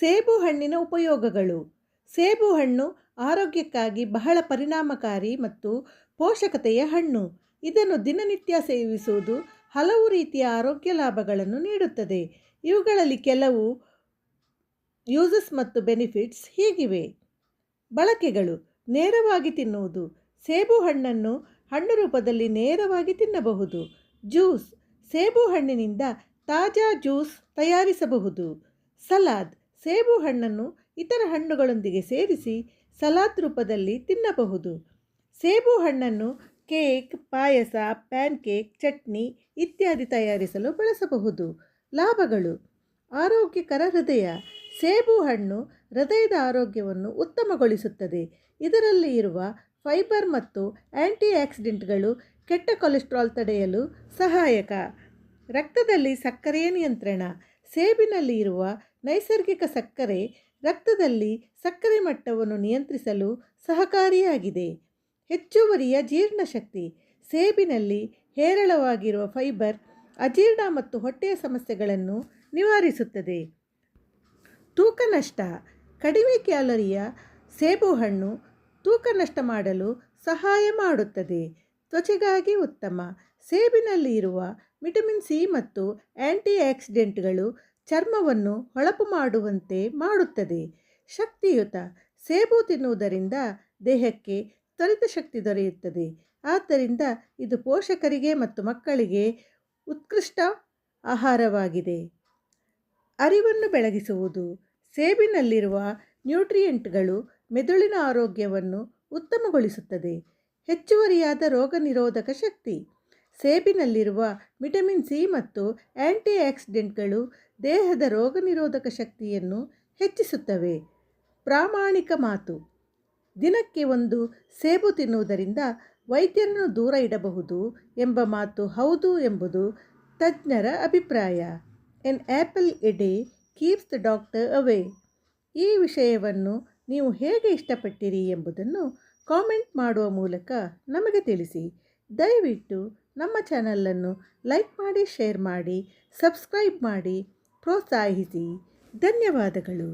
ಸೇಬು ಹಣ್ಣಿನ ಉಪಯೋಗಗಳು. ಸೇಬು ಹಣ್ಣು ಆರೋಗ್ಯಕ್ಕಾಗಿ ಬಹಳ ಪರಿಣಾಮಕಾರಿ ಮತ್ತು ಪೋಷಕತೆಯ ಹಣ್ಣು. ಇದನ್ನು ದಿನನಿತ್ಯ ಸೇವಿಸುವುದು ಹಲವು ರೀತಿಯ ಆರೋಗ್ಯ ಲಾಭಗಳನ್ನು ನೀಡುತ್ತದೆ. ಇವುಗಳಲ್ಲಿ ಕೆಲವು ಯೂಸಸ್ ಮತ್ತು ಬೆನಿಫಿಟ್ಸ್ ಹೀಗಿವೆ. ಬಳಕೆಗಳು. ನೇರವಾಗಿ ತಿನ್ನುವುದು. ಸೇಬು ಹಣ್ಣನ್ನು ಹಣ್ಣು ರೂಪದಲ್ಲಿ ನೇರವಾಗಿ ತಿನ್ನಬಹುದು. ಜ್ಯೂಸ್. ಸೇಬು ಹಣ್ಣಿನಿಂದ ತಾಜಾ ಜ್ಯೂಸ್ ತಯಾರಿಸಬಹುದು. ಸಲಾದ್ ಸೇಬು ಹಣ್ಣನ್ನು ಇತರ ಹಣ್ಣುಗಳೊಂದಿಗೆ ಸೇರಿಸಿ ಸಲಾದ್ ರೂಪದಲ್ಲಿ ತಿನ್ನಬಹುದು. ಸೇಬು ಹಣ್ಣನ್ನು ಕೇಕ್, ಪಾಯಸ, ಪ್ಯಾನ್ಕೇಕ್, ಚಟ್ನಿ ಇತ್ಯಾದಿ ತಯಾರಿಸಲು ಬಳಸಬಹುದು. ಲಾಭಗಳು. ಆರೋಗ್ಯಕರ ಹೃದಯ. ಸೇಬು ಹಣ್ಣು ಹೃದಯದ ಆರೋಗ್ಯವನ್ನು ಉತ್ತಮಗೊಳಿಸುತ್ತದೆ. ಇದರಲ್ಲಿ ಇರುವ ಫೈಬರ್ ಮತ್ತು ಆ್ಯಂಟಿ ಆಕ್ಸಿಡೆಂಟ್ಗಳು ಕೆಟ್ಟ ಕೊಲೆಸ್ಟ್ರಾಲ್ ತಡೆಯಲು ಸಹಾಯಕ. ರಕ್ತದಲ್ಲಿ ಸಕ್ಕರೆಯ ನಿಯಂತ್ರಣ. ಸೇಬಿನಲ್ಲಿ ಇರುವ ನೈಸರ್ಗಿಕ ಸಕ್ಕರೆ ರಕ್ತದಲ್ಲಿ ಸಕ್ಕರೆ ಮಟ್ಟವನ್ನು ನಿಯಂತ್ರಿಸಲು ಸಹಕಾರಿಯಾಗಿದೆ. ಹೆಚ್ಚುವರಿಯ ಜೀರ್ಣಶಕ್ತಿ. ಸೇಬಿನಲ್ಲಿ ಹೇರಳವಾಗಿರುವ ಫೈಬರ್ ಅಜೀರ್ಣ ಮತ್ತು ಹೊಟ್ಟೆಯ ಸಮಸ್ಯೆಗಳನ್ನು ನಿವಾರಿಸುತ್ತದೆ. ತೂಕ ನಷ್ಟ. ಕಡಿಮೆ ಕ್ಯಾಲರಿಯ ಸೇಬು ಹಣ್ಣು ತೂಕ ನಷ್ಟ ಮಾಡಲು ಸಹಾಯ ಮಾಡುತ್ತದೆ. ತ್ವಚೆಗಾಗಿ ಉತ್ತಮ. ಸೇಬಿನಲ್ಲಿ ಇರುವ ವಿಟಮಿನ್ ಸಿ ಮತ್ತು ಆ್ಯಂಟಿ ಆಕ್ಸಿಡೆಂಟ್ಗಳು ಚರ್ಮವನ್ನು ಹೊಳಪು ಮಾಡುವಂತೆ ಮಾಡುತ್ತದೆ. ಶಕ್ತಿಯುತ ಸೇಬು ತಿನ್ನುವುದರಿಂದ ದೇಹಕ್ಕೆ ತ್ವರಿತ ಶಕ್ತಿ ದೊರೆಯುತ್ತದೆ. ಆದ್ದರಿಂದ ಇದು ಪೋಷಕರಿಗೆ ಮತ್ತು ಮಕ್ಕಳಿಗೆ ಉತ್ಕೃಷ್ಟ ಆಹಾರವಾಗಿದೆ. ಅರಿವನ್ನು ಬೆಳಗಿಸುವುದು. ಸೇಬಿನಲ್ಲಿರುವ ನ್ಯೂಟ್ರಿಯೆಂಟ್ಗಳು ಮೆದುಳಿನ ಆರೋಗ್ಯವನ್ನು ಉತ್ತಮಗೊಳಿಸುತ್ತದೆ. ಹೆಚ್ಚುವರಿಯಾದ ರೋಗ ನಿರೋಧಕ ಶಕ್ತಿ. ಸೇಬಿನಲ್ಲಿರುವ ವಿಟಮಿನ್ ಸಿ ಮತ್ತು ಆ್ಯಂಟಿ ಆಕ್ಸಿಡೆಂಟ್ಗಳು ದೇಹದ ರೋಗ ನಿರೋಧಕ ಶಕ್ತಿಯನ್ನು ಹೆಚ್ಚಿಸುತ್ತವೆ. ಪ್ರಾಮಾಣಿಕ ಮಾತು. ದಿನಕ್ಕೆ ಒಂದು ಸೇಬು ತಿನ್ನುವುದರಿಂದ ವೈದ್ಯರನ್ನು ದೂರ ಇಡಬಹುದು ಎಂಬ ಮಾತು ಹೌದು ಎಂಬುದು ತಜ್ಞರ ಅಭಿಪ್ರಾಯ. An apple a keeps the doctor away. ಈ ವಿಷಯವನ್ನು ನೀವು ಹೇಗೆ ಇಷ್ಟಪಟ್ಟಿರಿ ಎಂಬುದನ್ನು ಕಾಮೆಂಟ್ ಮಾಡುವ ಮೂಲಕ ನಮಗೆ ತಿಳಿಸಿ. ದಯವಿಟ್ಟು ನಮ್ಮ ಚಾನಲನ್ನು ಲೈಕ್ ಮಾಡಿ ಶೇರ್ ಮಾಡಿ ಸಬ್ಸ್ಕ್ರೈಬ್ ಮಾಡಿ ಪ್ರೋತ್ಸಾಹಿಸಿ. ಧನ್ಯವಾದಗಳು.